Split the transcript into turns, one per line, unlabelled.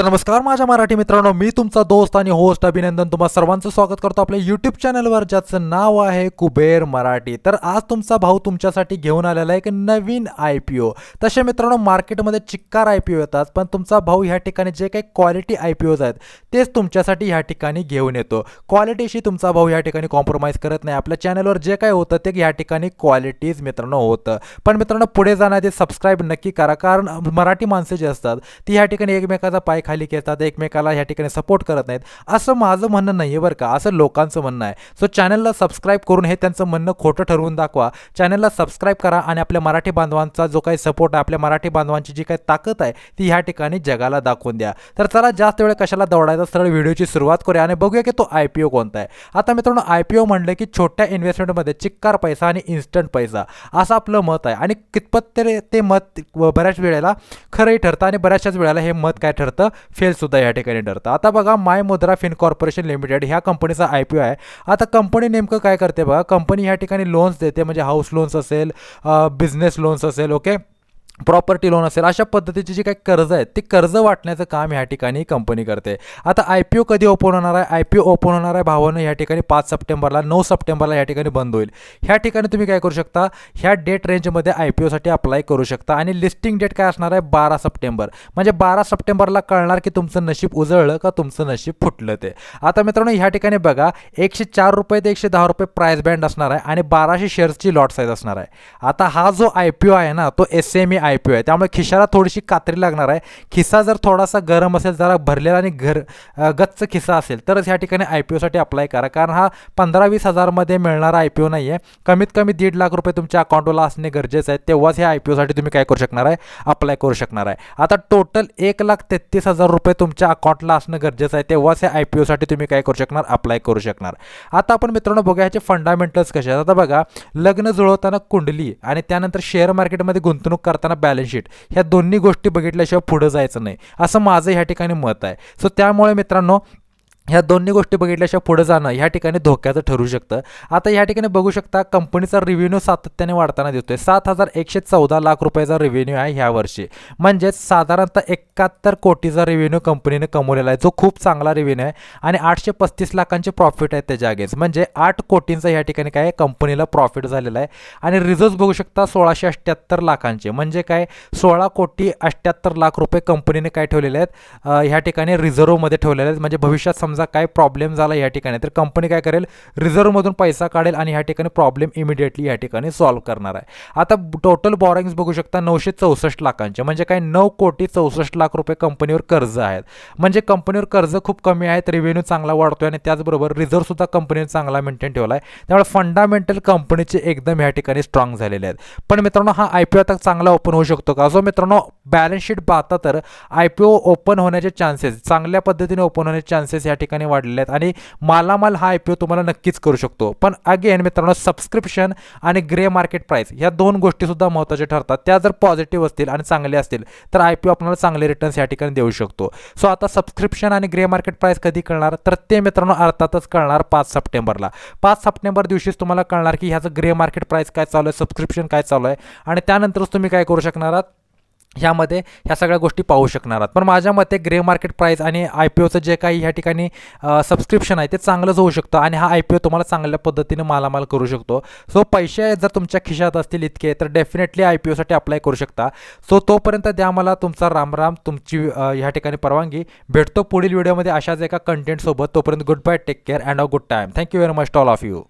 तर नमस्कार माझ्या मराठी मित्रांनो मी तुमचा दोस्त आणि होस्ट अभिनंदन. तुम्हा सर्वांचं स्वागत करतो आपल्या यूट्यूब चॅनलवर ज्याचं नाव आहे कुबेर मराठी. तर आज तुमचा भाऊ तुमच्यासाठी घेऊन आलेला एक नवीन आय पी ओ तसे मित्रांनो मार्केटमध्ये चिक्कार आय पी ओ येतात पण तुमचा भाऊ ह्या ठिकाणी जे काही क्वालिटी आय पी ओज आहेत तेच तुमच्यासाठी ह्या ठिकाणी घेऊन येतो. क्वालिटीशी तुमचा भाऊ ह्या ठिकाणी कॉम्प्रोमाइज करत नाही. आपल्या चॅनलवर जे काय होतं ते ह्या ठिकाणी क्वालिटीज मित्रांनो होतं. पण मित्रांनो पुढे जाण्याआधी सबस्क्राईब नक्की करा कारण मराठी माणसं जी असतात ती ह्या ठिकाणी एकमेकाचा पाय खाली घेतात एकमेकाला ह्या ठिकाणी सपोर्ट करत नाहीत. असं माझं म्हणणं नाही आहे बरं का. असं लोकांचं म्हणणं आहे. सो चॅनलला सबस्क्राईब करून हे त्यांचं म्हणणं खोटं ठरवून दाखवा. चॅनलला सबस्क्राईब करा आणि आपल्या मराठी बांधवांचा जो काही सपोर्ट आहे आपल्या मराठी बांधवांची जी काही ताकद आहे ती ह्या ठिकाणी जगाला दाखवून द्या. तर चला जास्त वेळ कशाला दौडायचा सरळ व्हिडिओची सुरुवात करूया आणि बघूया की तो आय पी ओ कोणता आहे. आता मित्रांनो आय पी ओ म्हणलं की छोट्या इन्व्हेस्टमेंटमध्ये चिक्कार पैसा आणि इन्स्टंट पैसा. असं आपलं मत आहे. आणि कितपत ते ते मत बऱ्याच वेळेला खरंही ठरतं आणि बऱ्याचशाच वेळेला हे मत काय ठरतं? फेलसुद्धा या ठिकाणी ठरतं आता बघा माय मुद्रा फिन कॉर्पोरेशन लिमिटेड ह्या कंपनीचा आय पी ओ आहे. आता कंपनी नेमकं काय करते बघा कंपनी ह्या ठिकाणी लोन्स देते म्हणजे हाऊस लोन्स असेल बिझनेस लोन्स असेल ओके प्रॉपर्टी लोन असेल अशा पद्धतीची जी काही कर्ज आहेत ती कर्ज वाटण्याचं काम ह्या ठिकाणी कंपनी करते. आता आय पी ओ कधी ओपन होणार आहे? आय पी ओ ओपन होणार आहे भावानं ह्या ठिकाणी पाच सप्टेंबरला नऊ सप्टेंबरला ह्या ठिकाणी बंद होईल. ह्या ठिकाणी तुम्ही काय करू शकता? ह्या डेट रेंजमध्ये आय पी ओसाठी अप्लाय करू शकता. आणि लिस्टिंग डेट काय असणार आहे? बारा सप्टेंबर. म्हणजे बारा सप्टेंबरला कळणार की तुमचं नशीब उजळलं का तुमचं नशीब फुटलं ते. आता मित्रांनो ह्या ठिकाणी बघा एकशे चार रुपये ते एकशे दहा रुपये प्राईस बँड असणार आहे आणि बाराशे शेअर्सची लॉट साईज असणार आहे. आता हा जो आय पी ओ आहे ना तो S M E I I P O आहे त्यामुळे खिशाला थोडीशी कात्री लागणार आहे. खिसा जर थोडासा गरम असेल जरा भरलेला आणि घर गच्च खिसा असेल तरच ह्या ठिकाणी आय पी ओसाठी अप्लाय करा. कारण हा पंधरा वीस हजारमध्ये मिळणारा आय पी ओ नाही आहे कमीत कमी दीड लाख रुपये तुमच्या अकाउंटला असणे गरजेचं आहे. तेव्हाच ह्या आय पी ओसाठी तुम्ही काय करू शकणार आहे? अप्लाय करू शकणार आहे. आता टोटल एक लाख तेहतीस हजार रुपये तुमच्या अकाउंटला असणं गरजेचं आहे. तेव्हाच ह्या आय पी ओसाठी तुम्ही काय करू शकणार? अप्लाय करू शकणार. आता आपण मित्रांनो बघा ह्याचे फंडामेंटल्स कसे आहेत. आता बघा लग्न जुळवताना कुंडली आणि त्यानंतर शेअर मार्केटमध्ये गुंतवणूक करताना बॅलन्स शीट ह्या दोन्ही गोष्टी बघितल्याशिवाय पुढं जायचं नाही. असं माझं ह्या ठिकाणी मत आहे. सो त्यामुळे मित्रांनो ह्या दोन्ही गोष्टी बघितल्याशिवाय पुढे जाणं ह्या ठिकाणी धोक्याचं ठरू शकतं. आता ह्या ठिकाणी बघू शकता कंपनीचा रिव्हेन्यू सातत्याने वाढताना दिसतोय. सात हजार एकशे चौदा लाख रुपयाचा रेव्हेन्यू आहे ह्या वर्षी. म्हणजेच साधारणतः एकाहत्तर कोटीचा रेव्हेन्यू कंपनीने कमवलेला आहे. जो खूप चांगला रेव्हेन्यू आहे आणि आठशे पस्तीस लाखांचे प्रॉफिट आहेत त्याच्या अगेन्स्ट. म्हणजे आठ कोटींचा ह्या ठिकाणी काय कंपनीला प्रॉफिट झालेला आहे. आणि रिझर्व्ह बघू शकता सोळाशे अठ्ठ्याहत्तर लाखांचे. म्हणजे काय? सोळा कोटी अठ्ठ्याहत्तर लाख रुपये कंपनीने काय ठेवलेले आहेत? ह्या ठिकाणी रिझर्व्हमध्ये ठेवलेले आहेत. म्हणजे भविष्यात समजा काय प्रॉब्लेम झाला या ठिकाणी? तर कंपनी काय करेल? रिझर्व्हमधून पैसा काढेल आणि ह्या ठिकाणी प्रॉब्लेम इमिडिएटली या ठिकाणी सॉल्व्ह करणार आहे. आता टोटल बॉरिंग्स बघू शकता नऊशे चौसष्ट लाखांचे. म्हणजे काय नऊ कोटी चौसष्ट लाख रुपये कंपनीवर कर्ज आहेत. म्हणजे कंपनीवर कर्ज खूप कमी आहेत रेव्हेन्यू चांगला वाढतोय आणि त्याचबरोबर रिझर्व्हसुद्धा कंपनीने चांगला मेंटेन ठेवला आहे. त्यामुळे फंडामेंटल कंपनीचे एकदम या ठिकाणी स्ट्रॉंग झालेले आहेत. पण मित्रांनो हा आय पी ओ आता चांगला ओपन होऊ शकतो का? जो मित्रांनो बॅलन्स शीट पाहता तर आय पी ओ ओपन होण्याचे चान्सेस चांगल्या पद्धतीने ओपन होण्याचे चान्सेस या ठिकाणी ठिकाणी वाढलेले आहेत. आणि मालामाल हा आय पी ओ तुम्हाला नक्कीच करू शकतो. पण अगेन मित्रांनो सबस्क्रिप्शन आणि ग्रे मार्केट प्राईस ह्या दोन गोष्टीसुद्धा महत्त्वाच्या ठरतात. त्या जर पॉझिटिव्ह असतील आणि चांगल्या असतील तर आय पी ओ आपल्याला चांगले रिटर्न्स या ठिकाणी देऊ शकतो. सो आता सबस्क्रिप्शन आणि ग्रे मार्केट प्राईस कधी कळणार? तर ते मित्रांनो अर्थातच कळणार पाच सप्टेंबरला. पाच सप्टेंबर दिवशीच तुम्हाला कळणार की ह्याचं ग्रे मार्केट प्राईस काय चालू आहे सबस्क्रिप्शन काय चालू आहे. आणि त्यानंतरच तुम्ही काय करू शकणार आहात? ह्यामध्ये ह्या सगळ्या गोष्टी पाहू शकणार आहात. पण माझ्या मते ग्रे मार्केट प्राईस आणि आय पी ओचं जे काही ह्या ठिकाणी सबस्क्रिप्शन आहे ते चांगलंच होऊ शकतं आणि हा आय पी ओ तुम्हाला चांगल्या पद्धतीने मालामाल करू शकतो. सो पैसे जर तुमच्या खिशात असतील इतके तर डेफिनेटली आय पी ओसाठी अप्लाय करू शकता. सो तोपर्यंत द्या मला तुमचा रामराम तुमची ह्या ठिकाणी परवानगी. भेटतो पुढील व्हिडिओमध्ये अशाच एका कंटेंटसोबत तोपर्यंत goodbye take care and a good time thank you very much to all of you